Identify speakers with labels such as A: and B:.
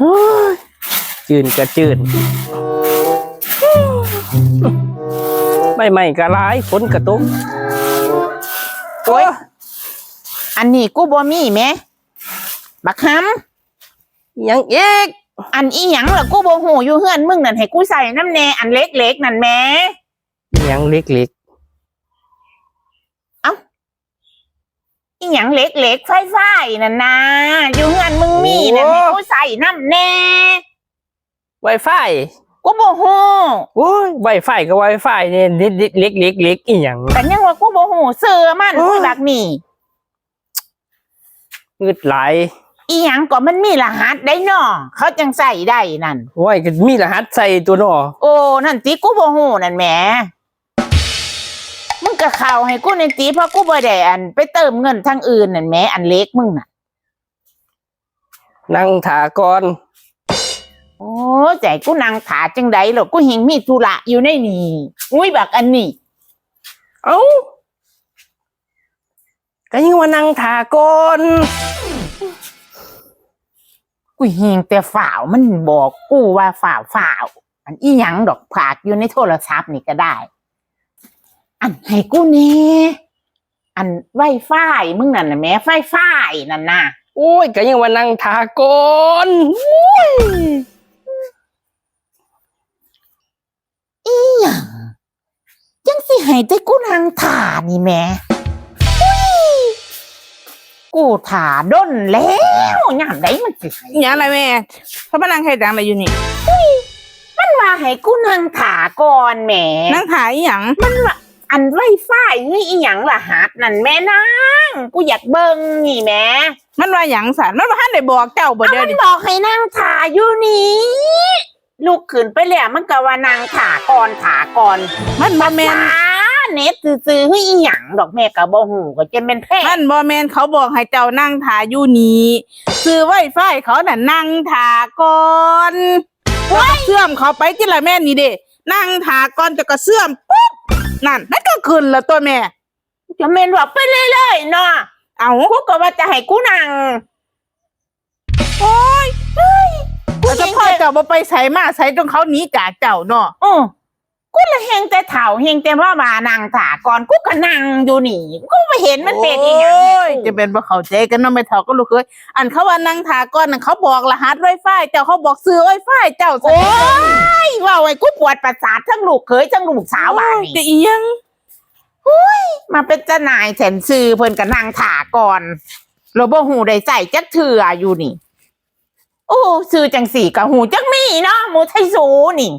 A: โอ้ยจืนกระจืนใบใหม่กระร้ายฝนกระตุกโอ้ย
B: อันนี้กูบ่มีแหมบักค
A: ยังเอกำ
B: อันอีหยังล่ะกูบ่ฮู้อยู่เฮือนมึงนั่นให้กูใส่น้ำแน่อันเล็กๆนั่นแหม
A: ยังเล็ก
B: อีหยังเล็กๆไฟๆนั่นนะอยู่เฮือนมึงมี นั่นให้กูใส่น้ำแน่
A: ๆไวไฟ
B: กูบ่ฮู้
A: โอ้ยไวไฟกับไวไฟเนี่ยเล็กเล็กเล็กเล็กอีหยัง
B: แต่ยังว่ากูบ่ฮู้เสื้อมัน
A: โอ้ย
B: กูบักนี่
A: งึดไหลาย
B: อีหยังก็มันมีรหัสได้เนาะเขาจังใส่ได้นั่น
A: โอ้ยก็มีรหัสใส่ตัวเนอ
B: โอ้นั่นติกูบ่ฮู้นั่นแหมมึงก็เข้าให้กูในติเพราะกูบ่ได้อัน ไปเติมเงินทางอื่นนั่นแหมอันเล็กมึงน่ะ
A: นั่งถาก่อน
B: โอ้ใจกูนั่งถาจังใดหรอกกูเห็นมีธุระอยู่ในนี่อุ้ยบักอันนี้
A: เอ้าก็ยังว่านั่งถาก่อน
B: กูเห็นแต่ฝ่าวมันบอกกูว่าฝ่าวฝ่าวอันอีหยังดอกผากอยู่ในโทรศัพท์นี่ก็ได้ อันให้กูแน่อันไวไฟมึงนั่นน่ะแหม่ไฟไฟนั่นน่ะ
A: โอ้ยก็ยังว่านั่งถาก่อนโอ้ย
B: อีหยังจังสิให้แต่กูนั่งถ่านี่แหม่อุ้ยกูถ่าด้นแล้วยามใดมันสิให้
C: อย่าอะไรแม่พระพนังใครดังอะไรอยู่นี่
B: มันว่าให้กูนั่งถ่าก่อนแหม
C: นั่งถ่ายอีหยัง
B: อันไวไฟนี่อีหยังล่ะฮัดนั่นแม่นางกูอยากเบิ่งนี่แหม่
C: มันว่าหยังสันมันว่าท่านได้บอกเจ้าบ่
B: เอา
C: เดี๋ยว
B: มัน
C: นี้
B: บอกให้นั่งถ่าอยู่นี่ลูกขึ้นไปแล้วมันก็ว่านั่งถ่าก่อนถ่าก่อน
C: มันบ่แมน
B: ถ่าเน็ตซื่อๆเฮ้ยอีหยังดอกแม่ก็บ่ฮู้ก็จะเป็นแพ้
C: มันบ่แมนเขาบอกให้เจ้านั่งถ่ายอยู่นี่ซื้อไวไฟเขาน่ะนั่งถ่าก่อนแล้วก็เสื่อมเขาไปที่ละแม่นี่เด้นั่งถ่าก่อนจะก็เสื่อมปุ๊บ นั่นนั่นก็ขึ้นแล้วตัวแม่
B: จะเมนว่าไปเรื่อยๆเนาะ
C: เอา
B: กูก็ว่าจะให้กูนั่ง
C: โอ้ย
B: กู
C: แล้ว
B: เห็
C: จะ
B: น
C: พ่อ
B: แต่
C: เจ้าบ่ไปใส่มาใส่จนเขาหนีจากเจ้าเนาะ
B: ออกูละเฮงแต่เถ่าเฮงแต่ว่ามานั่งถ่าก่อนกูก็นั่งอยู่นี่ กูไม่เห็นมันเป็นอีหยัง
C: โอ้ยจะเป็นบ่เข้าใจกันเนาะไม่เท่าก็ลูกเอ้ยอันเขาว่านั่งถ่าก่อนน่ะเขาบอกรหัสไวไฟเจ้าเขาบอกซื้อไวไฟเจ้า
B: โอ้ย ว่าไว้กูปวดประสาททั้งลูกเขยทั้งลูกสาวบ้าน
C: จะ
B: นี่
C: อีหยัง
B: มาเป็นเจ้านายแสนซื้อเพิ่นก็นั่งถ่าก่อนโรบ่หูได้ใส่จักเถื่ออยู่นี่ โอ้ซื้อจังสี่กับหูจักมีเนาะหมูไทยสูนี่